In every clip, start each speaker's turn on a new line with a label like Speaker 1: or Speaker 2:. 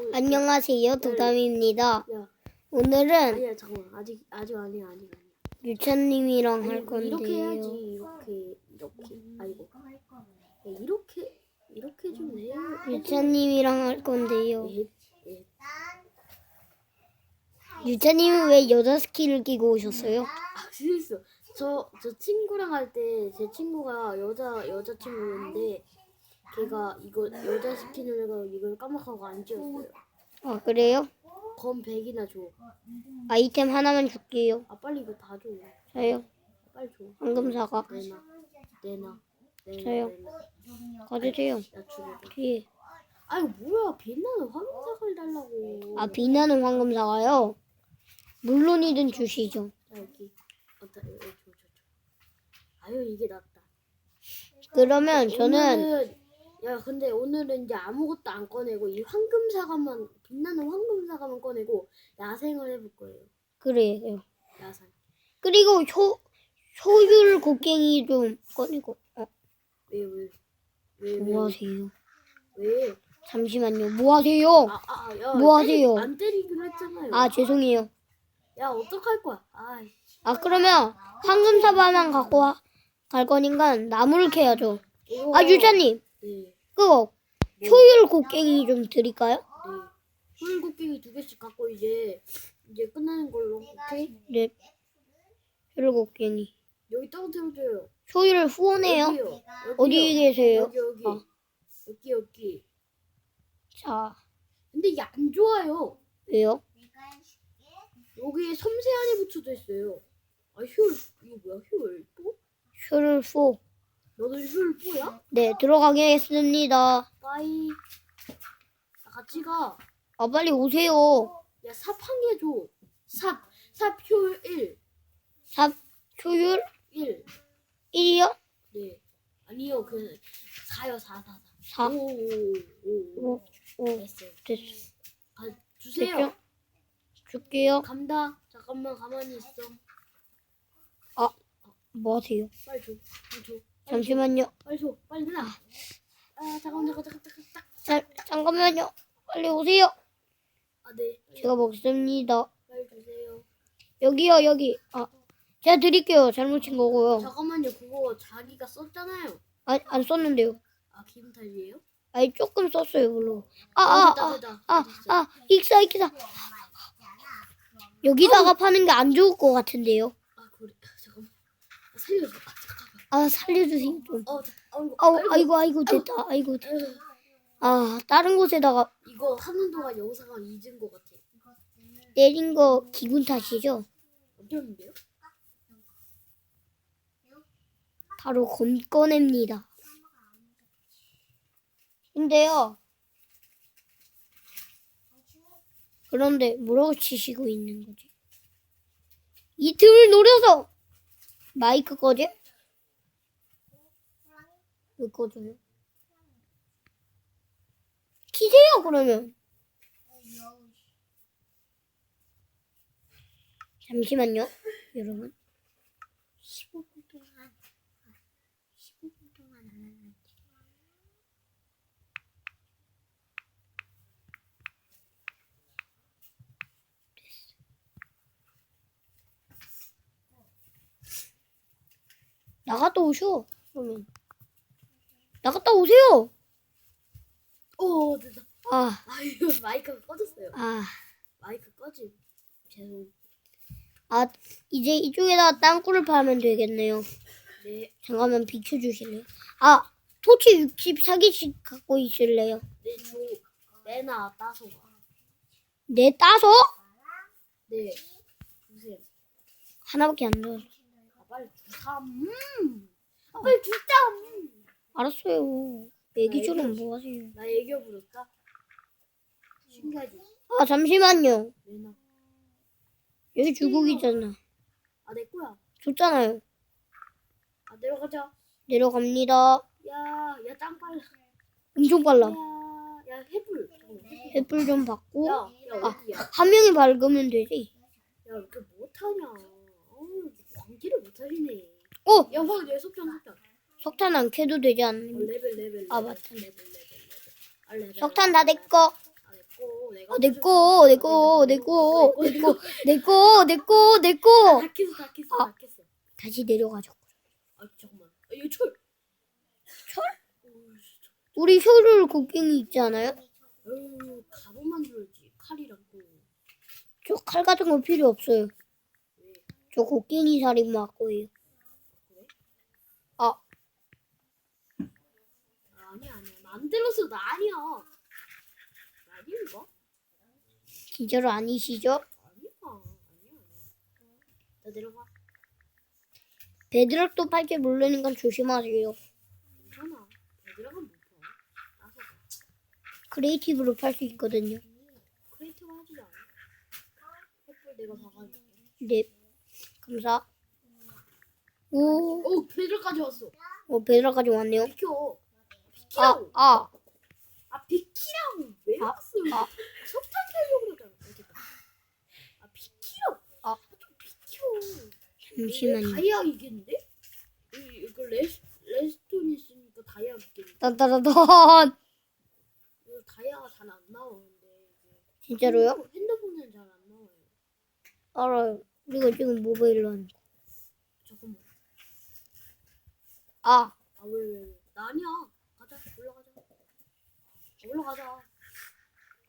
Speaker 1: 어,
Speaker 2: 안녕하세요, 도담입니다.
Speaker 1: 야,
Speaker 2: 오늘은
Speaker 1: 아니야 잠깐만 아직 아직 아니야 아직 아니야.
Speaker 2: 유찬님이랑 할
Speaker 1: 이렇게 해야지
Speaker 2: 건데요.
Speaker 1: 이렇게 이렇게 아이고 야, 이렇게 이렇게 좀 해야
Speaker 2: 유찬님이랑 할 건데요.
Speaker 1: 예, 예.
Speaker 2: 유찬님은 왜 여자 스킨을 끼고 오셨어요?
Speaker 1: 아 실수 저저 친구랑 할 때 제 친구가 여자 여자 친구였는데 걔가 이거 여자 스킨을 해가 이걸 까먹하고 안 지웠어요.
Speaker 2: 아, 그래요?
Speaker 1: 검 100이나 줘.
Speaker 2: 아이템 하나만 줄게요.
Speaker 1: 아 빨리 이거 다 줘.
Speaker 2: 저요.
Speaker 1: 빨리 줘.
Speaker 2: 황금 사과.
Speaker 1: 내놔 내놔 내놔
Speaker 2: 저요.
Speaker 1: 내놔.
Speaker 2: 가주세요.
Speaker 1: 나 주고.
Speaker 2: 뒤에.
Speaker 1: 아유 뭐야 빛나는 황금색을 달라고.
Speaker 2: 아, 빛나는 황금 사과요? 물론이든 주시죠.
Speaker 1: 자 여기. 어따 여기 줘 줘, 줘. 아유 이게 낫다.
Speaker 2: 그러면 저는
Speaker 1: 오늘은 야 근데 오늘은 이제 아무것도 안 꺼내고 이 황금 사과만 빛나는 황금 사과만 꺼내고 야생을 해볼 거예요.
Speaker 2: 그래요.
Speaker 1: 야생.
Speaker 2: 그리고 효 효율 곡괭이 좀 꺼내고. 어,
Speaker 1: 왜 왜? 왜 왜?
Speaker 2: 뭐 하세요?
Speaker 1: 왜?
Speaker 2: 잠시만요. 뭐 하세요?
Speaker 1: 아, 아, 야,
Speaker 2: 뭐
Speaker 1: 때리-
Speaker 2: 하세요?
Speaker 1: 안 때리기로 했잖아요.
Speaker 2: 아, 죄송해요.
Speaker 1: 야, 어떡할 거야? 아이,
Speaker 2: 아 그러면 황금 사과만 갖고 와- 갈 거니까 나무를 캐야죠. 아 유자님
Speaker 1: 네,
Speaker 2: 그거 효율 곡괭이 좀 드릴까요?
Speaker 1: 네. 풀곡괭이 두 개씩 갖고 이제 이제 끝나는 걸로. 오케이?
Speaker 2: 네. 효율 곡괭이.
Speaker 1: 여기 떨어뜨려줘요.
Speaker 2: 효율 후원해요.
Speaker 1: 여기요. 여기요.
Speaker 2: 어디 계세요?
Speaker 1: 여기 여기.
Speaker 2: 아.
Speaker 1: 여기 여기.
Speaker 2: 자
Speaker 1: 근데 이게 안 좋아요.
Speaker 2: 왜요?
Speaker 1: 여기에 섬세한이 붙여져 있어요. 아, 효율 이거 뭐야? 효율 뽀?
Speaker 2: 효율 후.
Speaker 1: 너도 효율 뽀야?
Speaker 2: 네 들어가겠습니다.
Speaker 1: 빠이. 나 같이 가.
Speaker 2: 아 빨리 오세요.
Speaker 1: 야, 삽한 개 줘. 삽. 삽 효율 1.
Speaker 2: 삽 효율
Speaker 1: 1.
Speaker 2: 1이요?
Speaker 1: 네. 아니요, 그 4요, 4, 4,
Speaker 2: 4.
Speaker 1: 4. 오, 오, 오, 오.
Speaker 2: 오, 오
Speaker 1: 됐어요.
Speaker 2: 됐어.
Speaker 1: 아, 주세요.
Speaker 2: 됐죠? 줄게요.
Speaker 1: 간다. 잠깐만 가만히 있어.
Speaker 2: 뭐 하세요?
Speaker 1: 빨리 줘. 빨리 줘.
Speaker 2: 잠시만요.
Speaker 1: 빨리 줘. 빨리 내놔. 아, 잠깐만, 잠깐, 잠깐, 잠깐, 잠깐.
Speaker 2: 자, 잠깐만요. 빨리 오세요.
Speaker 1: 아, 네.
Speaker 2: 제가 먹습니다.
Speaker 1: 빨리 주세요.
Speaker 2: 여기요 여기. 아 제가 드릴게요. 잘못 친 거고요.
Speaker 1: 잠깐만요. 그거 자기가 썼잖아요.
Speaker 2: 안, 안 썼는데요.
Speaker 1: 아, 기분 탓이에요?
Speaker 2: 아니 조금 썼어요 물론.
Speaker 1: 아,
Speaker 2: 아아아아
Speaker 1: 됐다, 됐다.
Speaker 2: 아. 아, 익사 익사. 여기다가 파는 게 안 좋을 것 같은데요.
Speaker 1: 아, 그래. 잠깐만. 아, 살려줘. 아.
Speaker 2: 아 살려주세요 좀.
Speaker 1: 어, 자, 아이고,
Speaker 2: 아우
Speaker 1: 아이고.
Speaker 2: 아이고 됐다. 아이고 됐다.
Speaker 1: 아
Speaker 2: 다른 곳에다가
Speaker 1: 이거 하는 동안 영상을 잊은 것 같아.
Speaker 2: 내린 거 기분 탓이죠.
Speaker 1: 어땠는데요?
Speaker 2: 바로 검 꺼냅니다. 근데요. 그런데 뭐라고 치시고 있는 거지? 이 틈을 노려서 마이크 꺼져? 왜 꺼져요? 키세요 그러면. 잠시만요, 여러분. 15분 동안 15분 동안 안 하는 나갔다 오셔. 그러면 나갔다 오세요.
Speaker 1: 오, 됐다.
Speaker 2: 아,
Speaker 1: 아유, 마이크가 꺼졌어요.
Speaker 2: 아,
Speaker 1: 마이크 꺼짐. 죄송.
Speaker 2: 아 이제 이쪽에다가 땅굴을 파면 되겠네요.
Speaker 1: 네,
Speaker 2: 잠깐만 비켜주실래요? 아, 토치 64개씩 갖고 있을래요?
Speaker 1: 네, 줘. 내놔, 따서 가.
Speaker 2: 내 따서
Speaker 1: 네, 주세요.
Speaker 2: 하나밖에 안 넣어.
Speaker 1: 아, 빨리 주삼. 음. 아, 빨리 주삼.
Speaker 2: 알았어요. 애기처럼 뭐 하세요?
Speaker 1: 나 애교 부를까? 신기하지?
Speaker 2: 아 잠시만요.
Speaker 1: 내놔.
Speaker 2: 여기 주국이잖아.
Speaker 1: 아, 내 거야.
Speaker 2: 줬잖아요.
Speaker 1: 아, 내려가자.
Speaker 2: 내려갑니다.
Speaker 1: 야, 야, 땅 빨라.
Speaker 2: 엄청 빨라.
Speaker 1: 야, 야, 해불. 잠깐만, 해불.
Speaker 2: 햇불 좀 받고
Speaker 1: 야, 야, 어디야?
Speaker 2: 한 명이 밝으면 되지.
Speaker 1: 야, 이렇게 못하냐? 어우, 광기를 못하시네.
Speaker 2: 어,
Speaker 1: 야, 뭐, 내 속전 속전.
Speaker 2: 석탄 안 캐도 되지
Speaker 1: 어,
Speaker 2: 않니?
Speaker 1: 레벨, 레벨.
Speaker 2: 아. 맞다.
Speaker 1: 레벨, 레벨, 레벨. 아, 레벨.
Speaker 2: 석탄 다내 거.
Speaker 1: 아, 내 거, 내가.
Speaker 2: 아, 내 거, 내 거, 내 거, 내 거, 내 거, 내 거, 내 거.
Speaker 1: 다 캤어, 다
Speaker 2: 아.
Speaker 1: 다 캤어.
Speaker 2: 다시 내려가죠.
Speaker 1: 아, 잠깐만. 아, 이거 철. 철?
Speaker 2: 우리 효율 곡괭이 있지 않아요?
Speaker 1: 어, 가방 만들어야지. 칼이랑 또.
Speaker 2: 저칼 같은 거 필요 없어요.
Speaker 1: 왜?
Speaker 2: 저 곡괭이 살인 맞고요.
Speaker 1: 그래?
Speaker 2: 아,
Speaker 1: 아, 아니야, 만들어서 나 아니야. 아닌가?
Speaker 2: 진짜로 아니시죠?
Speaker 1: 아니야, 아니야, 아니야. 나 내려가.
Speaker 2: 베드락도 팔줄 모르니까 조심하세요.
Speaker 1: 괜찮아. 배들어가면 못 봐. 나서 가.
Speaker 2: 크리에이티브로 팔 수 있거든요.
Speaker 1: 크리에이티브 하지 않아. 햇불 내가 봐가지고.
Speaker 2: 네. 감사. 오,
Speaker 1: 오, 배들까지 왔어.
Speaker 2: 어, 베드락까지 왔네요.
Speaker 1: 비켜.
Speaker 2: 아,
Speaker 1: 비키라고.
Speaker 2: 아,
Speaker 1: 아, 비키라고. 왜
Speaker 2: 아,
Speaker 1: 왔어?
Speaker 2: 아.
Speaker 1: 석탄 살려고 그러잖아. 아, 비키라고.
Speaker 2: 아.
Speaker 1: 좀 비켜.
Speaker 2: 잠시만요.
Speaker 1: 다이아 이겠는데? 이- 이거 레스, 레스톤 있으니까 다이아 있겠는데?
Speaker 2: 딴따라단.
Speaker 1: 이거 다이아가 잘 안 나오는데. 이게.
Speaker 2: 진짜로요?
Speaker 1: 핸드폰- 핸드폰은 잘 안 나와요.
Speaker 2: 알아요. 우리가 지금 모바일로 하는 거.
Speaker 1: 잠깐만.
Speaker 2: 아,
Speaker 1: 아, 왜, 왜, 왜? 나아 니야. 가자. 올라가자. 올라가자.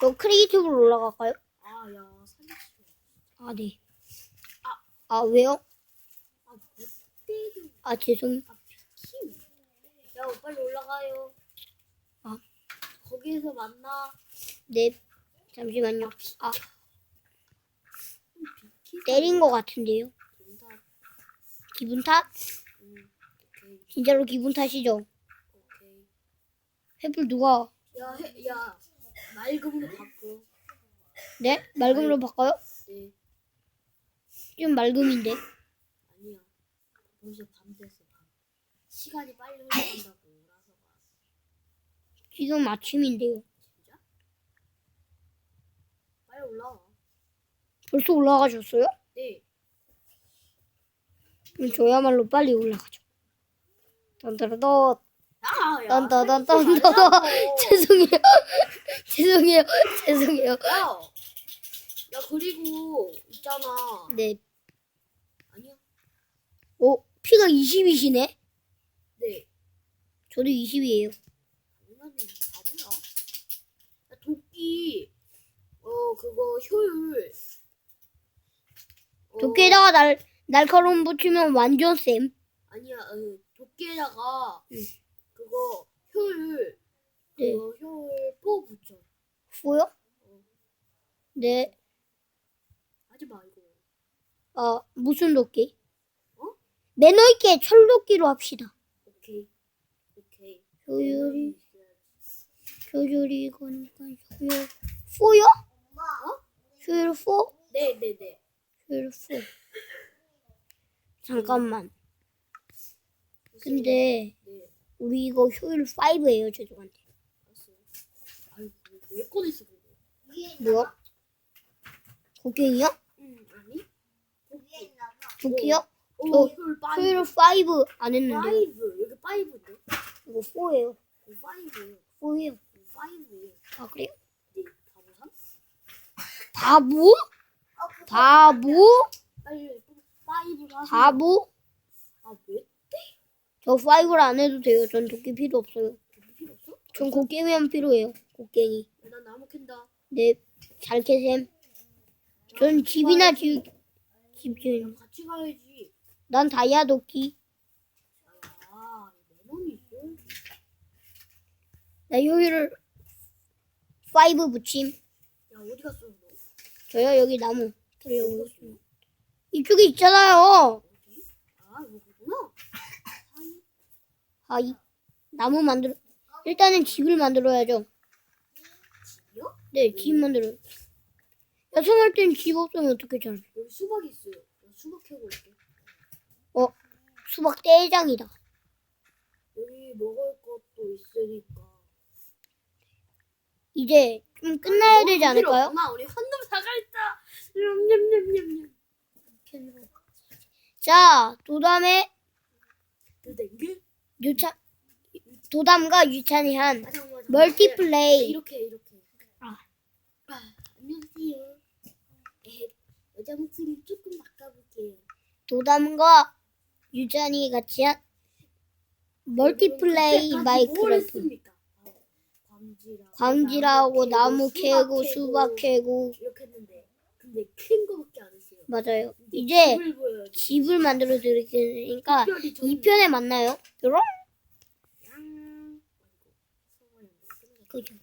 Speaker 2: 저 크리에이티브로 올라갈까요?
Speaker 1: 아, 야, 사기치네.
Speaker 2: 아, 네.
Speaker 1: 아.
Speaker 2: 아, 왜요?
Speaker 1: 아, 못되게.
Speaker 2: 아, 죄송.
Speaker 1: 아, 비킴. 야, 빨리 올라가요.
Speaker 2: 아.
Speaker 1: 거기에서 만나.
Speaker 2: 네. 잠시만요. 아,
Speaker 1: 비키.
Speaker 2: 때린 거 같은데요. 기분 탓?
Speaker 1: 응. 오케이.
Speaker 2: 진짜로 기분 탓이죠. 횃불 누가?
Speaker 1: 야, 해, 야. 맑음으로 바꿔.
Speaker 2: 네? 맑음으로 바꿔요?
Speaker 1: 네.
Speaker 2: 지금 맑음인데.
Speaker 1: 아니야. 벌써 밤 됐어, 밤. 시간이 빨리 흘러간다고. 라서가.
Speaker 2: 지금 아침인데요.
Speaker 1: 진짜? 빨리 올라와.
Speaker 2: 벌써 올라가셨어요?
Speaker 1: 네.
Speaker 2: 그럼 저야말로 빨리 올라가죠. 딴따라단.
Speaker 1: 야, 야.
Speaker 2: 딴따단딴.
Speaker 1: 사기치지 말자고.
Speaker 2: 죄송해요. 죄송해요. 죄송해요.
Speaker 1: 야. 야, 그리고 있잖아.
Speaker 2: 네.
Speaker 1: 아니야.
Speaker 2: 오, 피가 20이시네?
Speaker 1: 네.
Speaker 2: 저도 20이에요.
Speaker 1: 인간이 바보야. 야, 도끼. 어, 그거 효율. 어,
Speaker 2: 도끼에다가 날, 날카로움 붙이면 완전 쌤.
Speaker 1: 아니야. 어, 도끼에다가
Speaker 2: 응.
Speaker 1: 그거 효율.
Speaker 2: 네.
Speaker 1: 그거 효율 뽀 붙여.
Speaker 2: 후요?
Speaker 1: 어,
Speaker 2: 네.
Speaker 1: 하지 말고.
Speaker 2: 아, 무슨 도끼?
Speaker 1: 어?
Speaker 2: 매너 있게 철도끼로 합시다.
Speaker 1: 오케이. 오케이.
Speaker 2: 효율이, 효율이 이거니까 효율. 포요?
Speaker 1: 어?
Speaker 2: 효율 4?
Speaker 1: 네, 네, 네.
Speaker 2: 효율 4. 잠깐만. 근데,
Speaker 1: 네.
Speaker 2: 우리 이거 효율 5예요, 죄송한데.
Speaker 1: 알았어. 아이고, 왜 꺼냈어, 그거?
Speaker 2: 뭐야? 곡괭이요?
Speaker 1: 응, 아니? 도끼.
Speaker 2: 도끼요?
Speaker 1: 오,
Speaker 2: 저
Speaker 1: 효율 파이브.
Speaker 2: 효율 5 안 했는데요.
Speaker 1: 파이브. 여기 파이브인데?
Speaker 2: 이거 4예요.
Speaker 1: 이거 파이브예요.
Speaker 2: 4예요.
Speaker 1: 이거 파이브예요.
Speaker 2: 아, 그래요?
Speaker 1: 네, 바보삼?
Speaker 2: 바보? 바보?
Speaker 1: 빨리 파이브로 하세요.
Speaker 2: 바보?
Speaker 1: 아, 왜?
Speaker 2: 저 5를 안 해도 돼요. 전 도끼 필요 없어요.
Speaker 1: 도끼 필요 없어?
Speaker 2: 전 곡괭이만 필요해요. 곡괭이.
Speaker 1: 야, 난 나무 캔다.
Speaker 2: 네, 잘 캐셈. 전 집이나 집, 집 지은.
Speaker 1: 같이 가야지.
Speaker 2: 난 다이아 도끼.
Speaker 1: 야, 레몬이 있어야지.
Speaker 2: 나 효율을 5 붙임.
Speaker 1: 야, 어디 갔어, 너?
Speaker 2: 저요, 여기 나무. 있습니다. 이쪽에 있잖아요.
Speaker 1: 어디? 아. 사이.
Speaker 2: 하이. 나무 만들어. 일단은 집을 만들어야죠.
Speaker 1: 집이요?
Speaker 2: 네, 집 만들어요. 야생할 땐집 없으면 어떻게 잘.
Speaker 1: 여기 수박이 있어요. 나 수박 캐고 올게.
Speaker 2: 어, 수박 떼장이다.
Speaker 1: 여기 먹을 것도 있으니까.
Speaker 2: 이제 좀 끝나야 되지 않을까요?
Speaker 1: 엄마, 우리 사가 있다. 냠냠냠냠냠.
Speaker 2: 자, 도담의
Speaker 1: 그댕게?
Speaker 2: 유찬, 도담과 유찬이 한
Speaker 1: 아, 잠깐만, 잠깐만.
Speaker 2: 멀티플레이.
Speaker 1: 이렇게, 이렇게.
Speaker 2: 아.
Speaker 1: 아. 안녕하세요. 에, 여자 목소리 조금 바꿔볼게요.
Speaker 2: 도담과 유찬이 같이 한 멀티플레이
Speaker 1: 뭘
Speaker 2: 마이크래프트.
Speaker 1: 했습니까? 아, 광지라.
Speaker 2: 광질하고 나무 캐고
Speaker 1: 수박
Speaker 2: 캐고
Speaker 1: 이렇게 했는데 근데 큰 거밖에 안.
Speaker 2: 맞아요. 이제
Speaker 1: 집을 보여요.
Speaker 2: 집을 만들어 드릴 테니까
Speaker 1: 특별히 저는
Speaker 2: 2편에 만나요. 그럼. 그죠.